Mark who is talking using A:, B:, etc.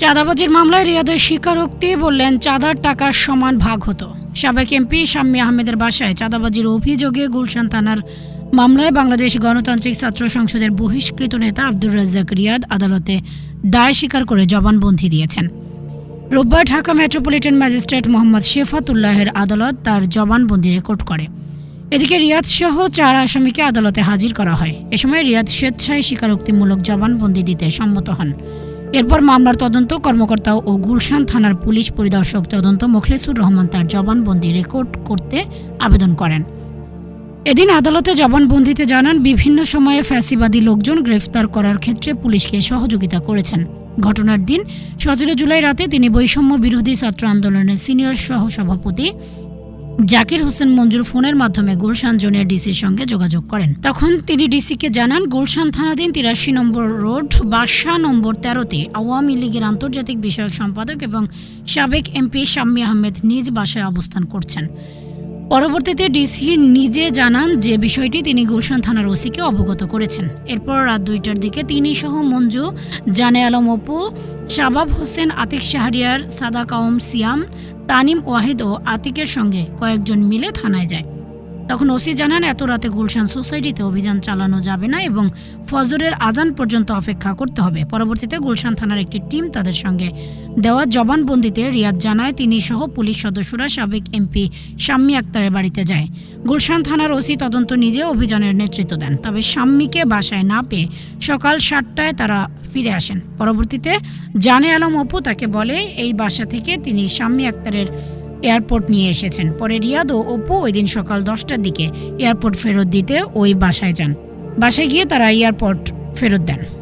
A: চাঁদাবাজির মামলায় রিয়াদের স্বীকারোক্তি বললেন, চাঁদার টাকার সমান ভাগ হতো। সাবেক এমপি শাম্মী আহমেদের বাসায় চাঁদাবাজির অভিযোগে গুলশান থানার মামলায় বাংলাদেশ গণতান্ত্রিক ছাত্র সংসদের বহিষ্কৃত নেতা আব্দুর রাজ্জাক রিয়াদ আদালতে দায় স্বীকার করে জবানবন্দি দিয়েছেন। রোববার ঢাকা মেট্রোপলিটন ম্যাজিস্ট্রেট মোহাম্মদ শেফাতুল্লাহের আদালত তার জবানবন্দি রেকর্ড করে। এদিকে রিয়াদ সহ চার আসামিকে আদালতে হাজির করা হয়। এ সময় রিয়াদ স্বেচ্ছায় স্বীকারোক্তিমূলক জবানবন্দি দিতে সম্মত হন। এরপর মামলার তদন্ত কর্মকর্তা ও গুলশান থানার পুলিশ পরিদর্শক তদন্ত মোখলেসুর রহমান তার জবানবন্দি রেকর্ড করতে আবেদন করেন। এদিন আদালতে জবানবন্দিতে জানান, বিভিন্ন সময়ে ফ্যাসিবাদী লোকজন গ্রেফতার করার ক্ষেত্রে পুলিশকে সহযোগিতা করেছেন। ঘটনার দিন সতেরো জুলাই রাতে তিনি বৈষম্য বিরোধী ছাত্র আন্দোলনের সিনিয়র সহসভাপতি জাকির হোসেন মঞ্জুর ফোনের মাধ্যমে গুলশান জোনের ডিসির সঙ্গে যোগাযোগ করেন। তখন তিনি ডিসিকে জানান, গুলশান থানাধীন তিরাশি নম্বর রোড বাদশাহ নম্বর তেরোতে আওয়ামী লীগের আন্তর্জাতিক বিষয়ক সম্পাদক এবং সাবেক এমপি শাম্মী আহমেদ নিজ বাসায় অবস্থান করছেন। পরবর্তীতে ডিসি নিজে জানান যে বিষয়টি তিনি গুলশান থানার ওসিকে অবগত করেছেন। এরপর রাত দুইটার দিকে তিনি সহ মঞ্জু, জানে আলম অপু, শাবাব হোসেন, আতিক শাহরিয়ার সাদা কাউম সিয়াম তানিম ওয়াহিদ ও আতিকের সঙ্গে কয়েকজন মিলে থানায় যায়। তখন ওসি জানান, এত রাতে গুলশান সোসাইটিতে অভিযান চালানো যাবে না এবং ফজরের আজান পর্যন্ত অপেক্ষা করতে হবে। পরবর্তীতে গুলশান থানার একটি টিম তাদের সঙ্গে দেওয়া জবানবন্দিতে রিয়াদ জানায়, তিনি সহ পুলিশ সদস্যরা সাবেক এমপি শাম্মী আক্তারের বাড়িতে যায়। গুলশান থানার ওসি তদন্ত নিজে অভিযানের নেতৃত্ব দেন, তবে শাম্মীকে বাসায় না পেয়ে সকাল সাতটায় তারা ফিরে আসেন। পরবর্তীতে জানে আলম অপু তাকে বলে, এই বাসা থেকে তিনি শাম্মী আক্তারের এয়ারপোর্ট নিয়ে এসেছেন। পরে রিয়াদ ও অপু ওই দিন সকাল দশটার দিকে এয়ারপোর্ট ফেরত দিতে ওই বাসায় যান। বাসায় গিয়ে তারা এয়ারপোর্ট ফেরত দেন।